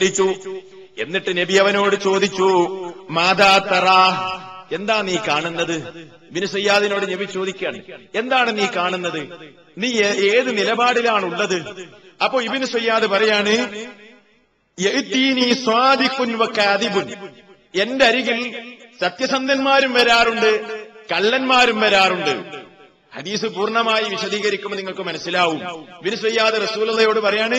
ചോദിച്ചു. എന്നിട്ട് നബി അവനോട് ചോദിച്ചു മാതാ തറ എന്താ നീ കാണുന്നത്? വിനുസയ്യാദിനോട് നബി ചോദിക്കുകയാണ് എന്താണ് നീ കാണുന്നത്? നീ ഏത് നിലപാടിലാണ് ഉള്ളത് അപ്പോ ഇബിന് സയ്യാദ് പറയാണ് എന്റെ അരികിൽ സത്യസന്ധന്മാരും വരാറുണ്ട് കള്ളന്മാരും വരാറുണ്ട്. ഹദീസ് പൂർണമായി വിശദീകരിക്കുമ്പോൾ നിങ്ങൾക്ക് മനസ്സിലാവും. ബിനുസയ്യാദ് റസൂലതയോട് പറയാണ്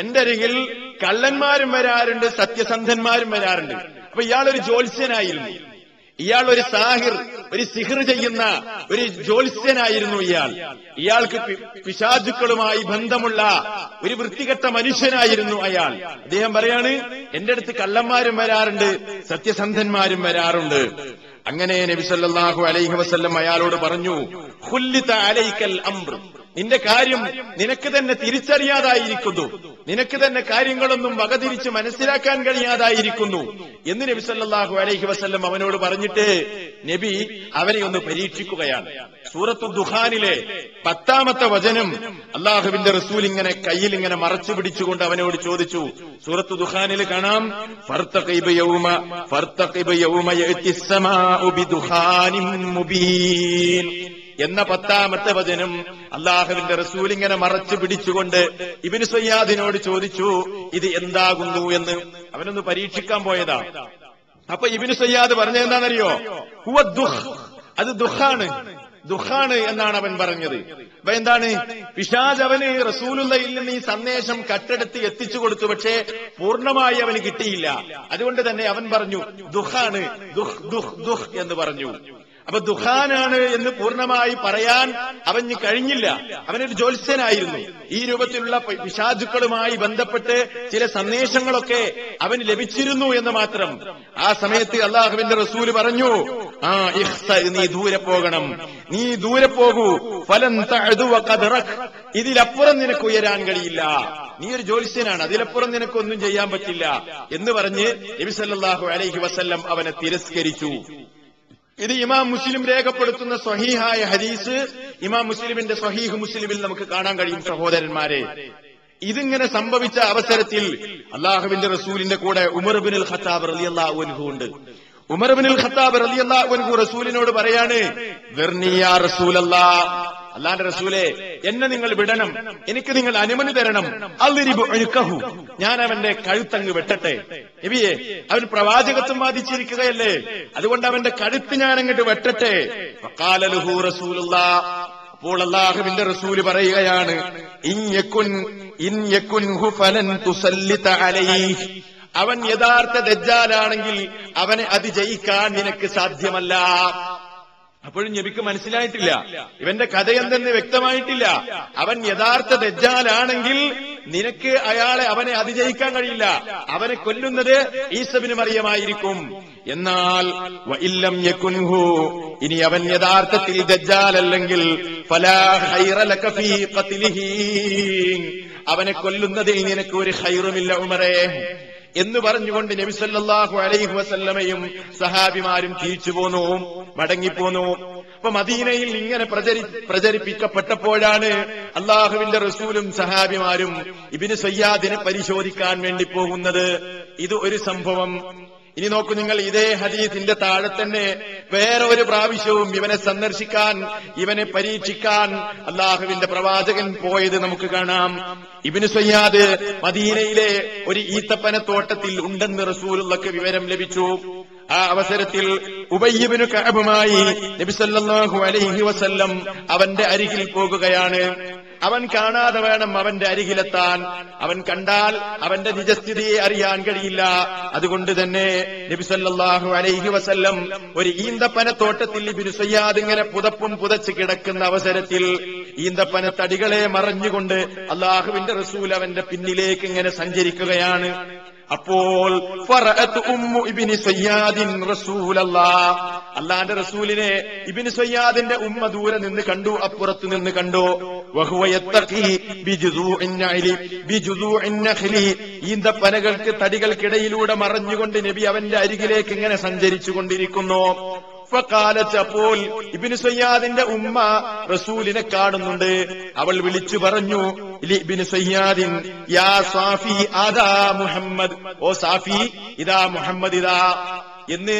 എന്റെ അരികിൽ കള്ളന്മാരും വരാറുണ്ട് സത്യസന്ധന്മാരും വരാറുണ്ട്. അപ്പൊ ഇയാളൊരു ജ്യോത്സ്യനായിരുന്നു. ഇയാൾ ഒരു സാഹിർ ഒരു സിഹിർ ചെയ്യുന്ന ഒരു ജ്യോത്സ്യനായിരുന്നു ഇയാൾ. ഇയാൾക്ക് പിശാചുക്കളുമായി ബന്ധമുള്ള ഒരു വൃത്തികെട്ട മനുഷ്യനായിരുന്നു അയാൾ. അദ്ദേഹം പറയാണ് എന്റെ അടുത്ത് കള്ളന്മാരും വരാറുണ്ട് സത്യസന്ധന്മാരും വരാറുണ്ട്. അങ്ങനെ നബി സല്ലല്ലാഹു അലൈഹി വസ്ല്ലം അയാളോട് പറഞ്ഞു അലൈക്കൽ അംർ നിന്റെ കാര്യം നിനക്ക് തന്നെ തിരിച്ചറിയാതായിരിക്കുന്നു. നിനക്ക് തന്നെ കാര്യങ്ങളൊന്നും വകതിരിച്ച് മനസ്സിലാക്കാൻ കഴിയാതായിരിക്കുന്നു. എന്ന് നബി സല്ലാഹു അലൈഹി വസ്ല്ലം അവനോട് പറഞ്ഞിട്ട് നബി അവനെ ഒന്ന് പരീക്ഷിക്കുകയാണ്. സൂറത്തു ദുഹാനിലെ പത്താമത്തെ വചനം അള്ളാഹുവിന്റെ റസൂൽ ഇങ്ങനെ കയ്യിൽ ഇങ്ങനെ മറച്ചു പിടിച്ചുകൊണ്ട് അവനോട് ചോദിച്ചു സൂറത്തു ദുഹാനിൽ കാണാം? ഫർത്തഖിബ് യൗമ എന്ന പത്താമത്തെ വചനം അള്ളാഹുവിന്റെ റസൂൽ ഇങ്ങനെ മറച്ചു പിടിച്ചുകൊണ്ട് ഇബിന് സയ്യാദിനോട് ചോദിച്ചു ഇത് എന്താകുന്നു എന്ന്? അവനൊന്ന് പരീക്ഷിക്കാൻ പോയതാ. അപ്പൊ ഇബിന് സയ്യാദ് പറഞ്ഞെന്താണെന്നറിയോ അത് ദുഃഖാണ്. ദുഃഖാണ് എന്നാണ് അവൻ പറഞ്ഞത്. അപ്പൊ എന്താണ്? പിശാജ് അവന് റസൂലുള്ളയിൽ നിന്ന് ഈ സന്ദേശം കട്ടെടുത്ത് എത്തിച്ചു കൊടുത്തു പക്ഷേ പൂർണമായി അവന് കിട്ടിയില്ല. അതുകൊണ്ട് തന്നെ അവൻ പറഞ്ഞു ദുഃഖാണ്. ദുഃഖ് ദുഃഖ് ദുഃഖ് എന്ന് പറഞ്ഞു. അപ്പൊ ദുഹാനാണ് എന്ന് പൂർണമായി പറയാൻ അവന് കഴിഞ്ഞില്ല. അവനൊരു ജ്യോത്സ്യനായിരുന്നു. ഈ രൂപത്തിലുള്ള പിശാചുക്കളുമായി ബന്ധപ്പെട്ട് ചില സന്ദേശങ്ങളൊക്കെ അവന് ലഭിച്ചിരുന്നു എന്ന് മാത്രം. ആ സമയത്ത് അള്ളാഹുവിന്റെ റസൂൽ പറഞ്ഞു ആ നീ ദൂരെ പോകണം. നീ ദൂരെ പോകൂ. ഫലം. ഇതിലപ്പുറം നിനക്ക് ഉയരാൻ കഴിയില്ല. നീ ഒരു ജ്യോത്സ്യനാണ്. അതിലപ്പുറം നിനക്ക് ഒന്നും ചെയ്യാൻ പറ്റില്ല എന്ന് പറഞ്ഞ് നബി സല്ലല്ലാഹു അലൈഹി വസല്ലം അവനെ തിരസ്കരിച്ചു. ഇത് ഇമാം മുസ്ലിം രേഖപ്പെടുത്തുന്ന സ്വഹീഹായ ഹദീസ് ഇമാം മുസ്ലിമിന്റെ സ്വഹീഹ് മുസ്ലിമിൽ നമുക്ക് കാണാൻ കഴിയും സഹോദരന്മാരെ. ഇതിങ്ങനെ സംഭവിച്ച അവസരത്തിൽ അള്ളാഹുവിന്റെ റസൂലിന്റെ കൂടെ ഉമർ ബിൻ ഖത്താബ് റളിയല്ലാഹു അൻഹു ഉണ്ട്. ഉമർ ബിൻ ഖത്താബ് റളിയല്ലാഹു അൻഹു റസൂലിനോട് പറയാണ് "ദിർനിയാ റസൂലല്ലാ റസൂലെ എന്നെ നിങ്ങൾ വിടണം. എനിക്ക് നിങ്ങൾ അനുമതി തരണം. അള്ളിരിബു അഴുക്കഹു ഞാൻ അവന്റെ കഴുത്തങ്ങ് വെട്ടട്ടെ. എവിയെ അവൻ പ്രവാചകത്വം വാദിച്ചിരിക്കുകയല്ലേ? അതുകൊണ്ട് അവന്റെ കഴുത്ത് ഞാൻ അങ്ങോട്ട് വെട്ടട്ടെ റസൂലുള്ള. അപ്പോൾ അള്ളാഹുവിന്റെ റസൂൽ പറയുകയാണ് ഫലൻ തുസല്ലിത അലൈഹി അവൻ യഥാർത്ഥ ദജ്ജാലാണെങ്കിൽ അവനെ അത് ജയിക്കാൻ നിനക്ക് സാധ്യമല്ല. അപ്പോഴും നബിക്ക് മനസ്സിലായിട്ടില്ല. ഇവന്റെ കഥ എന്തെന്ന് വ്യക്തമായിട്ടില്ല. അവൻ യഥാർത്ഥ ദജ്ജാലാണെങ്കിൽ നിനക്ക് അയാളെ അവനെ അതിജയിക്കാൻ കഴിയില്ല. അവനെ കൊല്ലുന്നത് ഈസബിന് മറിയമായിരിക്കും. എന്നാൽ വഇല്ലം യകുൻഹു ഇനി അവൻ യഥാർത്ഥത്തിൽ ഫീ ഖത്ലിഹി. അവനെ കൊല്ലുന്നതിൽ നിനക്ക് ഒരു ഹൈറുമില്ല ഉമറേ. എന്ന് പറഞ്ഞുകൊണ്ട് നബി സല്ലല്ലാഹു അലൈഹി വസല്ലമയും സഹാബിമാരും തിരിച്ചു പോന്നു മടങ്ങിപ്പോന്നു. അപ്പൊ മദീനയിൽ ഇങ്ങനെ പ്രചരി പ്രചരിപ്പിക്കപ്പെട്ടപ്പോഴാണ് അള്ളാഹുവിന്റെ റസൂലും സഹാബിമാരും ഇബിന് സയ്യാദിനെ പരിശോധിക്കാൻ വേണ്ടി പോകുന്നത്. ഇത് ഒരു സംഭവം. ഇനി നോക്കൂ നിങ്ങൾ ഇതേ ഹദീസിന്റെ താഴെ തന്നെ വേറെ ഒരു പ്രാവശ്യവും ഇവനെ സന്ദർശിക്കാൻ ഇവനെ പരീക്ഷിക്കാൻ അള്ളാഹുവിന്റെ പ്രവാചകൻ പോയത് നമുക്ക് കാണാം. ഇബിന് സയ്യാദ് മദീനയിലെ ഒരു ഈത്തപ്പന തോട്ടത്തിൽ ഉണ്ടെന്ന് റസൂലുള്ളക്ക് വിവരം ലഭിച്ചു. ആ അവസരത്തിൽ ഉബയ്യബിനു കഅബുമായി നബി സല്ലല്ലാഹു അലൈഹി വസല്ലം അവന്റെ അരികിൽ പോകുകയാണ്. അവൻ കാണാതെ വേണം അവന്റെ അരികിലെത്താൻ. അവൻ കണ്ടാൽ അവന്റെ നിജസ്ഥിതിയെ അറിയാൻ കഴിയില്ല. അതുകൊണ്ട് തന്നെ നബിസല്ലാഹു അലൈഹി വസല്ലം ഒരു ഈന്തപ്പനത്തോട്ടത്തിൽ ഇബ്നു സയ്യാദ് ഇങ്ങനെ പുതപ്പും പുതച്ച് കിടക്കുന്ന അവസരത്തിൽ ഈന്തപ്പന തടികളെ മറഞ്ഞുകൊണ്ട് അള്ളാഹുവിന്റെ റസൂൽ അവന്റെ പിന്നിലേക്ക് ഇങ്ങനെ സഞ്ചരിക്കുകയാണ്. അപ്പോൾ അള്ളാന്റെ റസൂലിനെ ഇബ്നു സയ്യാദിന്റെ ഉമ്മ ദൂരെ നിന്ന് കണ്ടു അപ്പുറത്ത് നിന്ന് കണ്ടു. വഹുവ ഈന്തപ്പനകൾക്ക് തടികൾക്കിടയിലൂടെ മറഞ്ഞുകൊണ്ട് നബി അവന്റെ അരികിലേക്ക് ഇങ്ങനെ സഞ്ചരിച്ചു കൊണ്ടിരിക്കുന്നു അപ്പോൾ ഇബിന് സയ്യാദിന്റെ ഉമ്മ റസൂലിനെ കാണുന്നുണ്ട്. അവൾ വിളിച്ചു പറഞ്ഞു സയ്യാദിൻ യാ സാഫി മുഹമ്മദ്. ഓ സാഫി ഇതാ മുഹമ്മദ് ഇതാ എന്ന്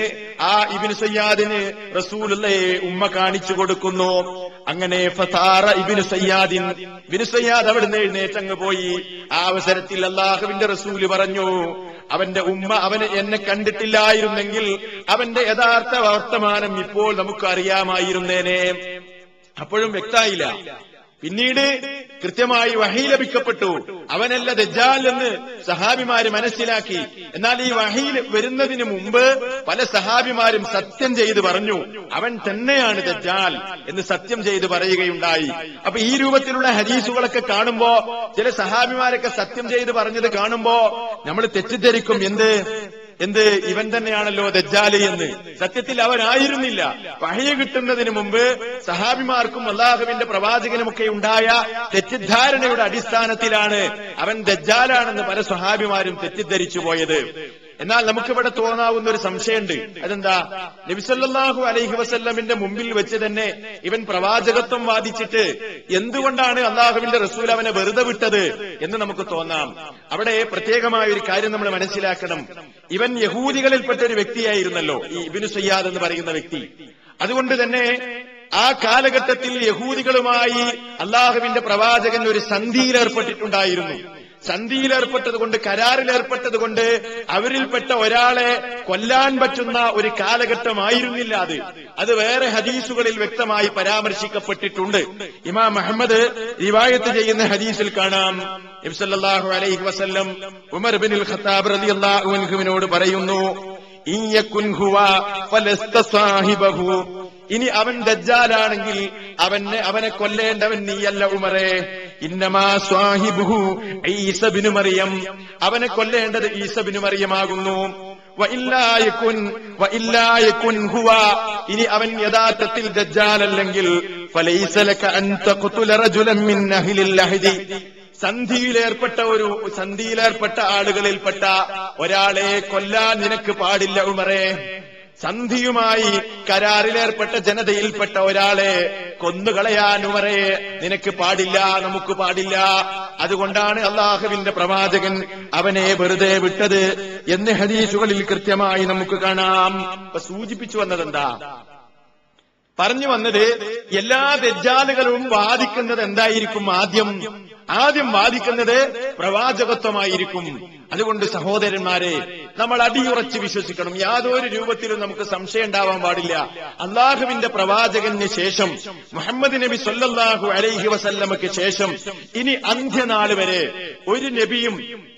ആ ഇബിന് സയ്യാദിന് റസൂലുള്ളയെ ഉമ്മ കാണിച്ചു കൊടുക്കുന്നു. അങ്ങനെ ഫതാറ ഇബിന് സയ്യാദിൻ ഇബിന് സയ്യാദ് അവിടുന്ന് എഴുന്നേറ്റങ്ങ് പോയി. ആ അവസരത്തിൽ അള്ളാഹുവിന്റെ റസൂൽ പറഞ്ഞു അവന്റെ ഉമ്മ അവന് എന്നെ കണ്ടിട്ടില്ലായിരുന്നെങ്കിൽ അവന്റെ യഥാർത്ഥ വർത്തമാനം ഇപ്പോൾ നമുക്ക് അറിയാമായിരുന്നേനെ അപ്പോഴും വ്യക്തായില്ല പിന്നീട് കൃത്യമായി വഹി ലഭിക്കപ്പെട്ടു. അവനല്ല ദജ്ജാൽ എന്ന് സഹാബിമാര് മനസ്സിലാക്കി. എന്നാൽ ഈ വഹയിൽ വരുന്നതിന് മുമ്പ് പല സഹാബിമാരും സത്യം ചെയ്ത് പറഞ്ഞു അവൻ തന്നെയാണ് ദജ്ജാൽ എന്ന് സത്യം ചെയ്ത് പറയുകയുണ്ടായി. അപ്പൊ ഈ രൂപത്തിലുള്ള ഹദീസുകളൊക്കെ കാണുമ്പോ ചില സഹാബിമാരൊക്കെ സത്യം ചെയ്ത് പറഞ്ഞത് കാണുമ്പോ നമ്മൾ തെറ്റിദ്ധരിക്കും. എന്ത്? എന്ത്? ഇവൻ തന്നെയാണല്ലോ ദജ്ജാലി എന്ന്. സത്യത്തിൽ അവനായിരുന്നില്ല പഴയ കിട്ടുന്നതിന് മുമ്പ് സഹാബിമാർക്കും അള്ളാഹുവിന്റെ പ്രവാചകനുമൊക്കെ ഉണ്ടായ തെറ്റിദ്ധാരണയുടെ അടിസ്ഥാനത്തിലാണ് അവൻ ദജ്ജാലാണെന്ന് പല സഹാബിമാരും തെറ്റിദ്ധരിച്ചു പോയത് എന്നാൽ നമുക്കിവിടെ തോന്നാവുന്ന ഒരു സംശയമുണ്ട്. അതെന്താ? നബിസല്ലാഹു അലൈഹി വസല്ലമിന്റെ മുമ്പിൽ വെച്ച് തന്നെ ഇവൻ പ്രവാചകത്വം വാദിച്ചിട്ട് എന്തുകൊണ്ടാണ് അള്ളാഹുവിന്റെ റസൂൽ അവനെ വെറുതെ വിട്ടത് എന്ന് നമുക്ക് തോന്നാം. അവിടെ പ്രത്യേകമായ ഒരു കാര്യം നമ്മൾ മനസ്സിലാക്കണം. ഇവൻ യഹൂദികളിൽപ്പെട്ട ഒരു വ്യക്തിയായിരുന്നല്ലോ ഈ ഇബിനു സയ്യാദ് എന്ന് പറയുന്ന വ്യക്തി. അതുകൊണ്ട് തന്നെ ആ കാലഘട്ടത്തിൽ യഹൂദികളുമായി അള്ളാഹുവിന്റെ പ്രവാചകൻ ഒരു സന്ധിയിൽ ഏർപ്പെട്ടിട്ടുണ്ടായിരുന്നു സന്ധിയിലേർപ്പെട്ടത് കൊണ്ട് കരാറിലേർപ്പെട്ടത് കൊണ്ട് അവരിൽപ്പെട്ട ഒരാളെ കൊല്ലാൻ പറ്റുന്ന ഒരു കാലഘട്ടമായിരുന്നില്ല അത്. അത് വേറെ ഹദീസുകളിൽ വ്യക്തമായി പരാമർശിക്കപ്പെട്ടിട്ടുണ്ട്. ഇമാം അഹമ്മദ് റിവായത്ത് ചെയ്യുന്ന ഹദീസിൽ കാണാം. ഇബ്സല്ലാഹു അലൈഹി വസല്ലം ഉമർ ബിൻ ഖത്താബ് റളിയല്ലാഹു അൻഹുവിനോട് പറയുന്നു ഇനി അവൻ ദജ്ജാലാണെങ്കിൽ അവനെ അവനെ കൊല്ലേണ്ടവൻ നീയല്ല ഉമറേ. ഇന്നമാ സ്വാഹിബുഹു ഈസബിനു മറിയം. അവനെ കൊല്ലേണ്ടത് ഈസബിനു മറിയമാകുന്നു. ഇനി അവൻ യഥാർത്ഥത്തിൽ ദജ്ജാലല്ലെങ്കിൽ സന്ധിയിലേർപ്പെട്ട ഒരു സന്ധിയിലേർപ്പെട്ട ആളുകളിൽപ്പെട്ട ഒരാളെ കൊല്ലാൻ നിനക്ക് പാടില്ല ഉമറേ. സന്ധിയുമായി കരാറിലേർപ്പെട്ട ജനതയിൽപ്പെട്ട ഒരാളെ കൊന്നുകളയാൻ ഉമറേ നിനക്ക് പാടില്ല നമുക്ക് പാടില്ല. അതുകൊണ്ടാണ് അള്ളാഹുവിന്റെ പ്രവാചകൻ അവനെ വെറുതെ വിട്ടത് എന്ന് ഹദീസുകളിൽ കൃത്യമായി നമുക്ക് കാണാം. സൂചിപ്പിച്ചു വന്നതെന്താ? പറഞ്ഞു വന്നത് എല്ലാ ദജ്ജാലുകളും വാദിക്കുന്നത് എന്തായിരിക്കും ആദ്യം? ആദ്യം വാദിക്കുന്നത് പ്രവാചകത്വമായിരിക്കും. അതുകൊണ്ട് സഹോദരന്മാരെ നമ്മൾ അടിയുറച്ച് വിശ്വസിക്കണം. യാതൊരു രൂപത്തിലും നമുക്ക് സംശയം ഉണ്ടാവാൻ പാടില്ല. അള്ളാഹുവിന്റെ പ്രവാചകന് ശേഷം മുഹമ്മദ് നബി സൊല്ലാഹു അലൈഹി വസല്ലമക്ക് ശേഷം ഇനി അന്ത്യനാൾ വരെ ഒരു നബിയും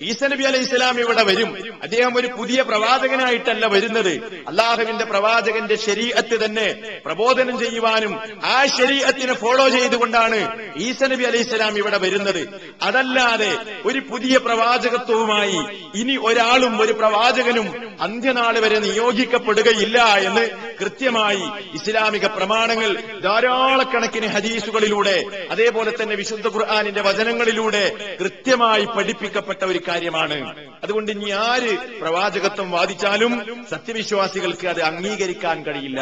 ഈസ നബി അലൈഹി ഇസ്ലാം ഇവിടെ വരും. അദ്ദേഹം ഒരു പുതിയ പ്രവാചകനായിട്ടല്ല വരുന്നത്. അള്ളാഹുവിന്റെ പ്രവാചകന്റെ ശരീഅത്ത് തന്നെ പ്രബോധനം ചെയ്യുവാനും ആ ശരീഅത്തിനെ ഫോളോ ചെയ്തുകൊണ്ടാണ് ഈസ നബി അലൈഹി ഇസ്ലാം ഇവിടെ വരുന്നത്. അതല്ലാതെ ഒരു പുതിയ പ്രവാചകത്വവുമായി ഇനി ഒരാളും ഒരു പ്രവാചകനും അന്ത്യനാൾ വരെ നിയോഗിക്കപ്പെടുകയില്ല എന്ന് കൃത്യമായി ഇസ്ലാമിക പ്രമാണങ്ങൾ ധാരാളക്കണക്കിന് ഹദീസുകളിലൂടെ അതേപോലെ തന്നെ വിശുദ്ധ ഖുർആാനിന്റെ വചനങ്ങളിലൂടെ കൃത്യമായി പഠിപ്പിക്കപ്പെട്ട ഒരു കാര്യമാണ്. അതുകൊണ്ട് ഇനി ആര് പ്രവാചകത്വം വാദിച്ചാലും സത്യവിശ്വാസികൾക്ക് അത് അംഗീകരിക്കാൻ കഴിയില്ല.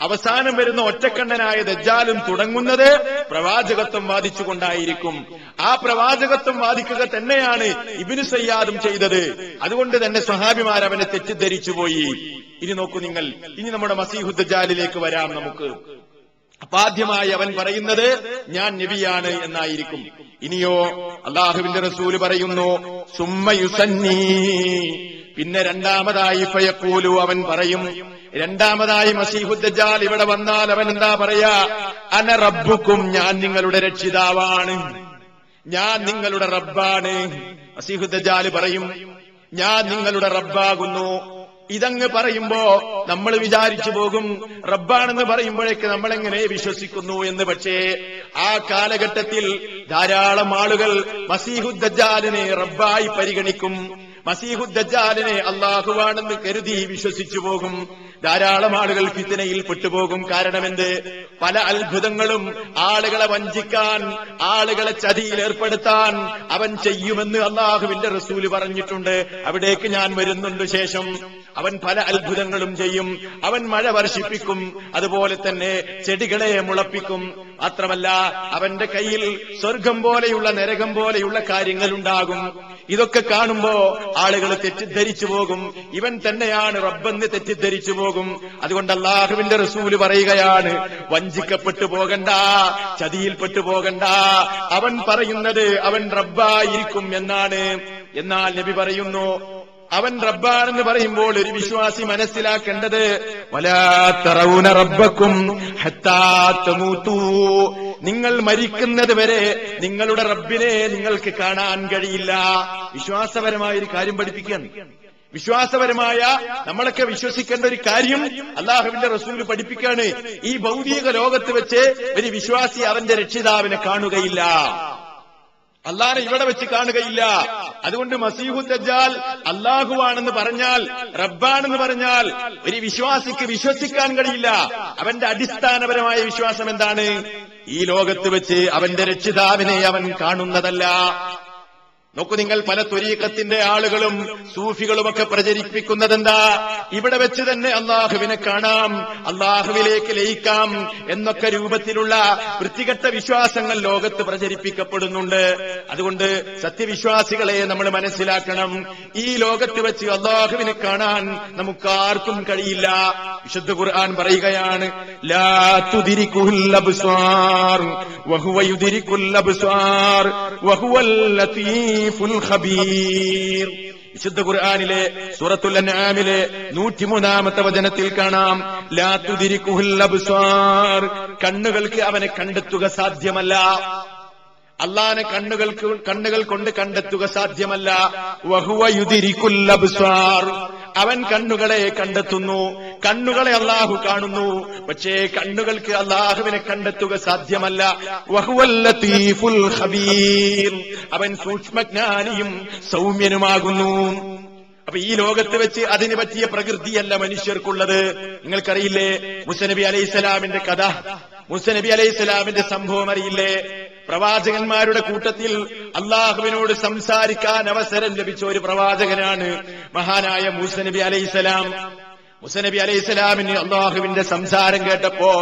അവസാനം വരുന്ന ഒറ്റക്കണ്ണനായ ദജ്ജാലും തുടങ്ങുന്നത് പ്രവാചകത്വം വാദിച്ചുകൊണ്ടായിരിക്കും. ആ പ്രവാചകത്വം വാദിക്കുക തന്നെയാണ് ഇബിനു സയ്യാദും ചെയ്തത്. അതുകൊണ്ട് തന്നെ സഹാബിമാർ അവനെ തെറ്റിദ്ധരിച്ചു പോയി ഇനി നോക്കൂ നിങ്ങൾ. ഇനി നമ്മുടെ മസീഹുദ്ദാലിലേക്ക് വരാം നമുക്ക്. അപ്പാദ്യമായി അവൻ പറയുന്നത് ഞാൻ നബിയാണ് എന്നായിരിക്കും. ഇനിയോ അള്ളാഹുവിന്റെ റസൂൽ പറയുന്നു സുമ്മയുസന്നീ പിന്നെ രണ്ടാമതായി ഫയക്കൂലു അവൻ പറയും രണ്ടാമതായി മസീഹുദ്ജാൽ ഇവിടെ വന്നാൽ അവൻ എന്താ പറയാ? അന റബ്ബുക്കും ഞാൻ നിങ്ങളുടെ രക്ഷിതാവാണ്. ഞാൻ നിങ്ങളുടെ റബ്ബാണ്. മസീഹുദ്ജാൽ പറയും ഞാൻ നിങ്ങളുടെ റബ്ബാകുന്നു. ഇതങ്ങ് പറയുമ്പോ നമ്മൾ വിചാരിച്ചു പോകും റബ്ബാണെന്ന് പറയുമ്പോഴേക്ക് നമ്മൾ എങ്ങനെ വിശ്വസിക്കുന്നു എന്ന്. പക്ഷേ ആ കാലഘട്ടത്തിൽ ധാരാളം ആളുകൾ മസീഹുദ്ദാലിനെ റബ്ബായി പരിഗണിക്കും. മസീഹുദ്ദാലിനെ അള്ളാഹുവാണെന്ന് കരുതി വിശ്വസിച്ചു പോകും. ധാരാളം ആളുകൾ ഫിത്തനയിൽ പെട്ടുപോകും. കാരണമെന്ത്? പല അത്ഭുതങ്ങളും ആളുകളെ വഞ്ചിക്കാൻ ആളുകളെ ചതിയിൽ ഏർപ്പെടുത്താൻ അവൻ ചെയ്യുമെന്ന് അള്ളാഹുവിന്റെ റസൂൽ പറഞ്ഞിട്ടുണ്ട്. അവിടേക്ക് ഞാൻ വരുന്നുണ്ട് ശേഷം. അവൻ പല അത്ഭുതങ്ങളും ചെയ്യും. അവൻ മഴ വർഷിപ്പിക്കും. അതുപോലെ തന്നെ ചെടികളെ മുളപ്പിക്കും. മാത്രമല്ല അവന്റെ കയ്യിൽ സ്വർഗം പോലെയുള്ള നരകം പോലെയുള്ള കാര്യങ്ങൾ ഉണ്ടാകും ഇതൊക്കെ കാണുമ്പോ ആളുകൾ തെറ്റിദ്ധരിച്ചു പോകും. ഇവൻ തന്നെയാണ് റബ്ബെന്ന് തെറ്റിദ്ധരിച്ചു പോകും. അതുകൊണ്ട് അള്ളാഹുവിന്റെ റസൂൽ പറയുകയാണ് വഞ്ചിക്കപ്പെട്ടു പോകണ്ട ചതിയിൽപ്പെട്ടു പോകണ്ട. അവൻ പറയുന്നത് അവൻ റബ്ബായിരിക്കും എന്നാണ്. എന്നാൽ നബി പറയുന്നു അവൻ റബ്ബാണെന്ന് പറയുമ്പോൾ ഒരു വിശ്വാസി മനസ്സിലാക്കേണ്ടത് വലാത്തറവുന റബ്ബക്കും നിങ്ങൾ മരിക്കുന്നത് വരെ നിങ്ങളുടെ റബ്ബിനെ നിങ്ങൾക്ക് കാണാൻ കഴിയില്ല. വിശ്വാസപരമായ ഒരു കാര്യം പഠിപ്പിക്കാൻ. വിശ്വാസപരമായ നമ്മളൊക്കെ വിശ്വസിക്കേണ്ട ഒരു കാര്യം അള്ളാഹുവിന്റെ റസൂൽ പഠിപ്പിക്കാണ്. ഈ ഭൗതിക ലോകത്ത് വെച്ച് ഒരു വിശ്വാസി അവന്റെ രക്ഷിതാവിനെ കാണുകയില്ല. അള്ളാഹിനെ ഇവിടെ വെച്ച് കാണുകയില്ല. അതുകൊണ്ട് മസീഹു ദജ്ജാൽ അള്ളാഹുവാണെന്ന് പറഞ്ഞാൽ റബ്ബാണെന്ന് പറഞ്ഞാൽ ഒരു വിശ്വാസിക്ക് വിശ്വസിക്കാൻ കഴിയില്ല. അവന്റെ അടിസ്ഥാനപരമായ വിശ്വാസം എന്താണ്? ഈ ലോകത്ത് വെച്ച് അവന്റെ രക്ഷിതാവിനെ അവൻ കാണുന്നതല്ല. നോക്കൂ നിങ്ങൾ പല ത്വരീക്കത്തിന്റെ ആളുകളും സൂഫികളുമൊക്കെ പ്രചരിപ്പിക്കുന്നതെന്താ? ഇവിടെ വെച്ച് തന്നെ അള്ളാഹുവിനെ കാണാം അള്ളാഹുവിലേക്ക് ലയിക്കാം എന്നൊക്കെ രൂപത്തിലുള്ള വൃത്തികെട്ട വിശ്വാസങ്ങൾ ലോകത്ത് പ്രചരിപ്പിക്കപ്പെടുന്നുണ്ട്. അതുകൊണ്ട് സത്യവിശ്വാസികളെ നമ്മൾ മനസ്സിലാക്കണം. ഈ ലോകത്ത് വെച്ച് അള്ളാഹുവിനെ കാണാൻ നമുക്കാർക്കും കഴിയില്ല. വിശുദ്ധ ഖുർആൻ പറയുകയാണ് വിശുദ്ധ ഖുർആാനിലെ സൂറത്തുൽ അൻആമിലെ നൂറ്റിമൂന്നാമത്തെ വചനത്തിൽ കാണാം ലാ തുദിരിക്കുൽ അബ്സ്വാർ കണ്ണുകൾക്ക് അവനെ കണ്ടെത്തുക സാധ്യമല്ല. അള്ളാനെ കണ്ണുകൾക്ക് കണ്ണുകൾ കൊണ്ട് കണ്ടെത്തുക സാധ്യമല്ല. വഹുവ യുദിരിക്കുൽ അബ്സ്വാർ അവൻ കണ്ണുകളെ കണ്ടെത്തുന്നു. കണ്ണുകളെ അള്ളാഹു കാണുന്നു. പക്ഷേ കണ്ണുകൾക്ക് അള്ളാഹുവിനെ കണ്ടെത്തുക സാധ്യമല്ല. അവൻ സൂക്ഷ്മജ്ഞാനിയും സൗമ്യനുമാകുന്നു. അപ്പൊ ഈ ലോകത്ത് വെച്ച് അതിന് പറ്റിയ പ്രകൃതിയല്ല മനുഷ്യർക്കുള്ളത്. നിങ്ങൾക്കറിയില്ലേ? മുസനബി അലൈഹിസ്സലാമിന്റെ കഥ. മുസനബി അലൈഹിസ്സലാമിന്റെ സംഭവം അറിയില്ലേ? പ്രവാചകന്മാരുടെ കൂട്ടത്തിൽ അള്ളാഹുവിനോട് സംസാരിക്കാൻ അവസരം ലഭിച്ച ഒരു പ്രവാചകനാണ് മഹാനായ മൂസനബി അലൈഹിസ്സലാം മുസനബി അലൈഹി സ്വലാമിന് അള്ളാഹുവിന്റെ സംസാരം കേട്ടപ്പോ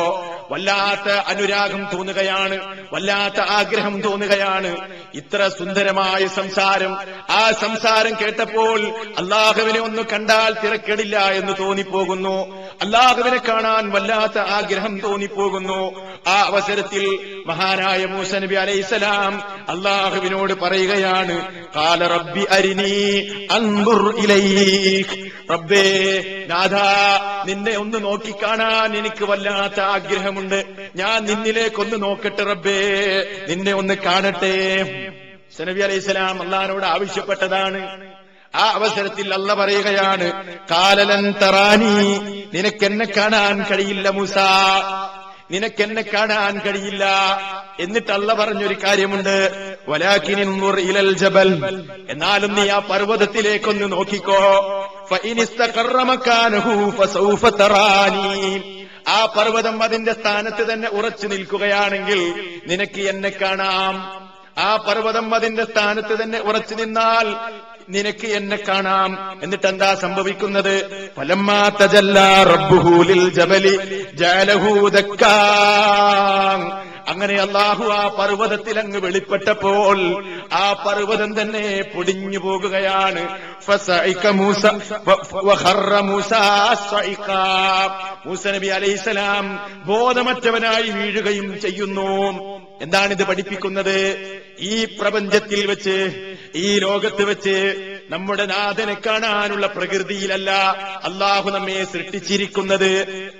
വല്ലാത്ത അനുരാഗം തോന്നുകയാണ് വല്ലാത്ത ആഗ്രഹം തോന്നുകയാണ്. ഇത്ര സുന്ദരമായ സംസാരം. ആ സംസാരം കേട്ടപ്പോൾ അള്ളാഹുവിനെ ഒന്ന് കണ്ടാൽ തിരക്കേടില്ല എന്ന് തോന്നിപ്പോകുന്നു. അള്ളാഹുവിനെ കാണാൻ വല്ലാത്ത ആഗ്രഹം തോന്നിപ്പോകുന്നു. ആ അവസരത്തിൽ മഹാനായ മൂസ നബി അലൈഹിസ്സലാം അള്ളാഹുവിനോട് പറയുകയാണ് കാല റബ്ബി അരിനി അൻദുർ ഇലൈക് റബ്ബേ നാഥ നിന്നെ ഒന്ന് നോക്കിക്കാണാൻ എനിക്ക് വല്ലാത്ത ആഗ്രഹമുണ്ട്. ഞാൻ നിന്നിലേക്കൊന്ന് നോക്കട്ടെ റബ്ബേ. നിന്നെ ഒന്ന് കാണട്ടെ. സനബി അലൈഹി സ്വലാം അള്ളഹാനോട് ആവശ്യപ്പെട്ടതാണ്. ആ അവസരത്തിൽ അല്ല പറയുകയാണ് കാലലൻ തറാനി നിനക്കെന്നെ കാണാൻ കഴിയില്ല മൂസ. നിനക്കെന്നെ കാണാൻ കഴിയില്ല. എന്നിട്ട് പറഞ്ഞൊരു കാര്യമുണ്ട്. ജബൽ. എന്നാലും നീ ആ പർവതത്തിലേക്കൊന്ന് നോക്കിക്കോ. ആ പർവതം അതിന്റെ സ്ഥാനത്ത് തന്നെ ഉറച്ചു നിൽക്കുകയാണെങ്കിൽ നിനക്ക് എന്നെ കാണാം. ആ പർവതം അതിന്റെ സ്ഥാനത്ത് തന്നെ ഉറച്ചു നിന്നാൽ നിനക്ക് എന്നെ കാണാം. എന്നിട്ട് എന്താ സംഭവിക്കുന്നത് അങ്ങനെ അള്ളാഹു ആ പർവതത്തിൽ അങ്ങ് വെളിപ്പെട്ടപ്പോൾ ആ പർവതം തന്നെ പൊടിഞ്ഞു പോകുകയാണ്. മൂസ നബി അലൈഹിസ്സലാം ബോധമറ്റവനായി വീഴുകയും ചെയ്യുന്നു. എന്താണിത് പഠിപ്പിക്കുന്നത്? ഈ പ്രപഞ്ചത്തിൽ വെച്ച് ഈ ലോകത്ത് വെച്ച് നമ്മുടെ നാഥനെ കാണാനുള്ള പ്രകൃതിയിലല്ല അള്ളാഹു നമ്മെ സൃഷ്ടിച്ചിരിക്കുന്നത്.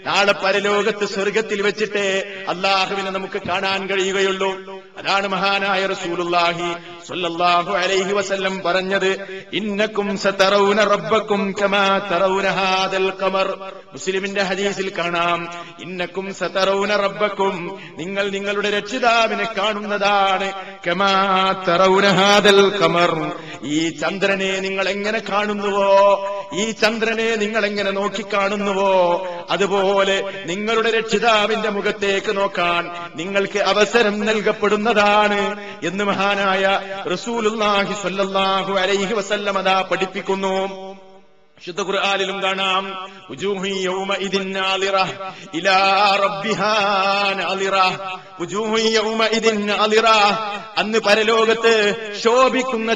നാളെ പരലോകത്ത് സ്വർഗത്തിൽ വെച്ചിട്ടേ അള്ളാഹുവിനെ നമുക്ക് കാണാൻ കഴിയുകയുള്ളൂ. അതാണ് മഹാനായ റസൂലുള്ളാഹി സ്വല്ലല്ലാഹു അലൈഹി വസല്ലം പറഞ്ഞത് ഇന്നക്കും സതറൗന റബ്ബക്കും കമാ തറൗന ഹാദൽ ഖമർ. മുസ്ലിമിന്റെ ഹദീസിൽ കാണാം ഇന്നക്കും സതറൗന റബ്ബക്കും നിങ്ങൾ നിങ്ങളുടെ രക്ഷിതാവിനെ കാണുന്നതാണ് കമാ തറൗന ഹാദൽ ഖമർ. ഈ ചന്ദ്രനെ നിങ്ങൾ എങ്ങനെ കാണുന്നുവോ ഈ ചന്ദ്രനെ നിങ്ങൾ എങ്ങനെ നോക്കിക്കാണുന്നുവോ അതുപോലെ നിങ്ങളുടെ രക്ഷിതാവിന്റെ മുഖത്തേക്ക് നോക്കാൻ നിങ്ങൾക്ക് അവസരം നൽകപ്പെടുന്നതാണ് എന്ന് മഹാനായ റസൂലുള്ളാഹി സ്വല്ലല്ലാഹു അലൈഹി വസല്ലം അതാ പഠിപ്പിക്കുന്നു. വിശുദ്ധ ഖുർആനിലും കാണാം. അന്ന് പരലോകത്ത് ശോഭിക്കുന്ന